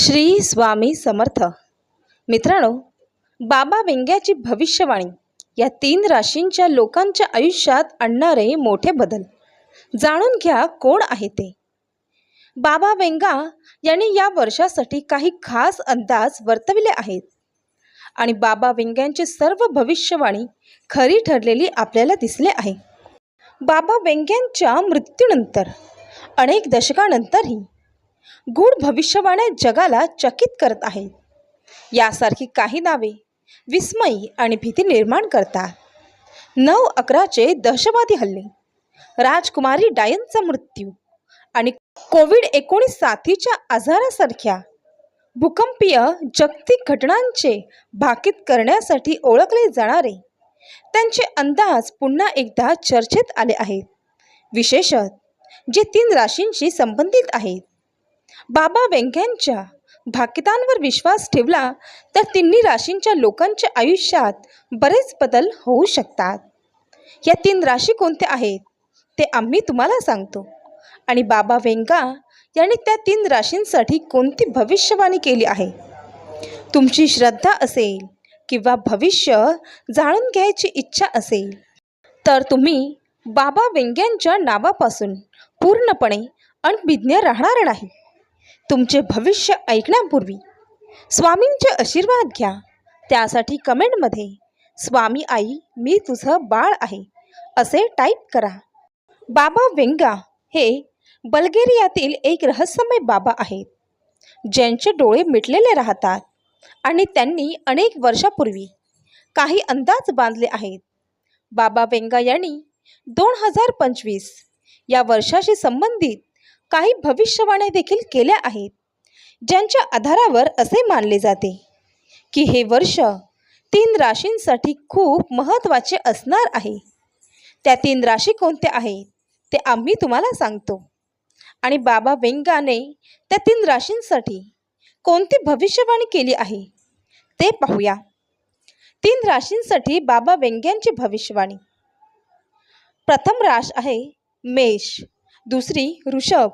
श्री स्वामी समर्थ. मित्रांनो बाबा व्यंग्याची भविष्यवाणी या तीन राशींच्या लोकांच्या आयुष्यात आणणारे मोठे बदल. जाणून घ्या कोण आहे ते. बाबा वेंगा यांनी या वर्षासाठी काही खास अंदाज वर्तविले आहेत. आणि बाबा व्यंग्यांची सर्व भविष्यवाणी खरी ठरलेली आपल्याला दिसले आहे. बाबा व्यंग्यांच्या मृत्यूनंतर अनेक दशकानंतरही गूढ भविष्यवाण्या जगाला चकित करत आहेत यासारखी काही नावे विस्मयी आणि भीती निर्माण करतात. नऊ अकराचे दहशतवादी हल्ले राजकुमारी डायनचा मृत्यू आणि कोविड एकोणीस साथीच्या आजारासारख्या भूकंपीय जागतिक घटनांचे भाकीत करण्यासाठी ओळखले जाणारे त्यांचे अंदाज पुन्हा एकदा चर्चेत आले आहेत. विशेषत जे तीन राशींशी संबंधित आहेत. बाबा व्यंग्यांच्या भाकितांवर विश्वास ठेवला तर तिन्ही राशींच्या लोकांच्या आयुष्यात बरेच बदल होऊ शकतात. या तीन राशी कोणत्या आहेत? ते आम्ही तुम्हाला सांगतो. आणि बाबा वेंगा यांनी त्या तीन राशींसाठी कोणती भविष्यवाणी केली आहे? तुमची श्रद्धा असेल किंवा भविष्य जाणून घ्यायची इच्छा असेल तर तुम्ही बाबा वेंग्यांच्या नावापासून पूर्णपणे अनभिज्ञ राहणार नाही. तुमचे भविष्य ऐकण्यापूर्वी स्वामींचे आशीर्वाद घ्या. त्यासाठी कमेंटमध्ये स्वामी आई मी तुझं बाळ आहे. असे टाईप करा. बाबा वेंगा हे बल्गेरियातील एक रहस्यमय बाबा आहेत. ज्यांचे डोळे मिटलेले राहतात आणि त्यांनी अनेक वर्षापूर्वी काही अंदाज बांधले आहेत. बाबा वेंगा यांनी दोन हजार पंचवीस या वर्षाशी संबंधित काही भविष्यवाण्या देखील केल्या आहेत ज्यांच्या आधारावर असे मानले जाते की हे वर्ष तीन राशींसाठी खूप महत्त्वाचे असणार आहे. त्या तीन राशी कोणत्या आहेत ते आम्ही तुम्हाला सांगतो. आणि बाबा वेंगाने त्या तीन राशींसाठी कोणती भविष्यवाणी केली आहे ते पाहूया. तीन राशींसाठी बाबा वेंग्यांची भविष्यवाणी. प्रथम राश आहे मेष. दुसरी ऋषभ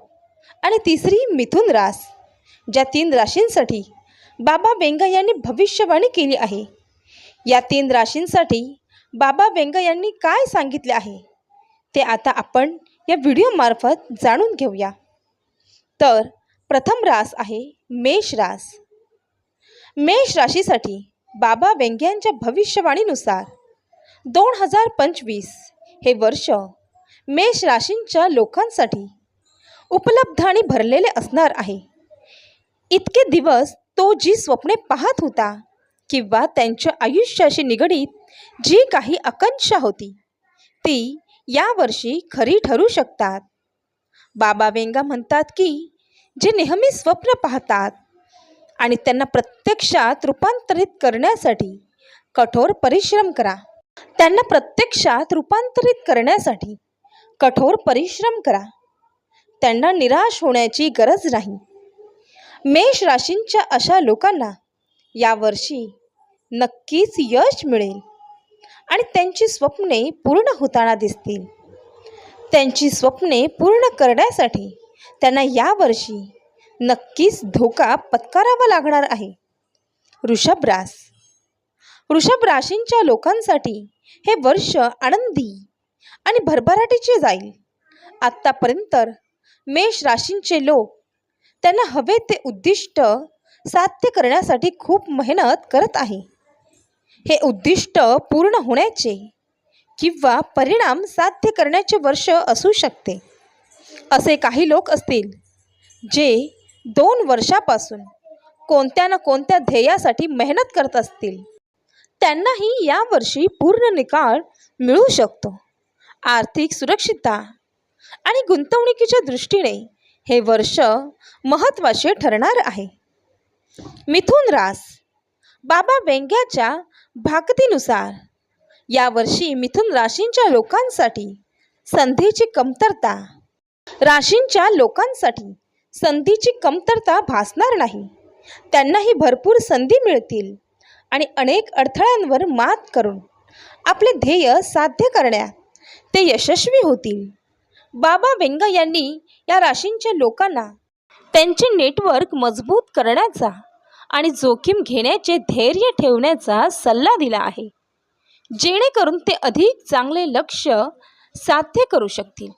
आणि तिसरी मिथुन रास. ज्या तीन राशींसाठी बाबा वेंगा यांनी भविष्यवाणी केली आहे या तीन राशींसाठी बाबा वेंगा यांनी काय सांगितले आहे ते आता आपण या व्हिडिओमार्फत जाणून घेऊया. तर प्रथम रास आहे मेष रास. मेष राशीसाठी बाबा वेंग्यांच्या भविष्यवाणीनुसार दोन हजार पंचवीस हे वर्ष मेष राशींच्या लोकांसाठी उपलब्ध आणि भरलेले असणार आहे. इतके दिवस तो जी स्वप्ने पाहत होता किंवा त्यांच्या आयुष्याशी निगडीत जी काही आकांक्षा होती ती यावर्षी खरी ठरू शकतात. बाबा वेंगा म्हणतात की जे नेहमी स्वप्न पाहतात आणि त्यांना प्रत्यक्षात रूपांतरित करण्यासाठी कठोर परिश्रम करा. त्यांना प्रत्यक्षात रूपांतरित करण्यासाठी कठोर परिश्रम करा. त्यांना निराश होण्याची गरज नाही. मेष राशींच्या अशा लोकांना यावर्षी नक्कीच यश मिळेल आणि त्यांची स्वप्ने पूर्ण होताना दिसतील. त्यांची स्वप्ने पूर्ण करण्यासाठी त्यांना यावर्षी नक्कीच धोका पत्करावा लागणार आहे. वृषभ रास. वृषभ राशींच्या लोकांसाठी हे वर्ष आनंदी आणि भरभराटीचे जाईल. आत्तापर्यंत मेष राशींचे लोक त्यांना हवे ते उद्दिष्ट साध्य करण्यासाठी खूप मेहनत करत आहे. हे उद्दिष्ट पूर्ण होण्याचे किंवा परिणाम साध्य करण्याचे वर्ष असू शकते. असे काही लोक असतील जे दोन वर्षापासून कोणत्या ना कोणत्या ध्येयासाठी मेहनत करत असतील. त्यांनाही यावर्षी पूर्ण निकाल मिळू शकतो. आर्थिक सुरक्षितता आणि गुंतवणुकीच्या दृष्टीने हे वर्ष महत्त्वाचे ठरणार आहे. मिथुन रास बाबा व्यंग्याच्या भाकतीनुसार यावर्षी मिथुन राशींच्या लोकांसाठी संधीची कमतरता राशींच्या लोकांसाठी संधीची कमतरता भासणार नाही. त्यांनाही भरपूर संधी मिळतील आणि अनेक अडथळ्यांवर मात करून आपले ध्येय साध्य करण्यात ते यशस्वी होतील. बाबा वेंगा यांनी या राशींच्या लोकांना त्यांचे नेटवर्क मजबूत करण्याचा आणि जोखीम घेण्याचे धैर्य ठेवण्याचा सल्ला दिला आहे. जेणेकरून ते अधिक चांगले लक्ष साध्य करू शकतील.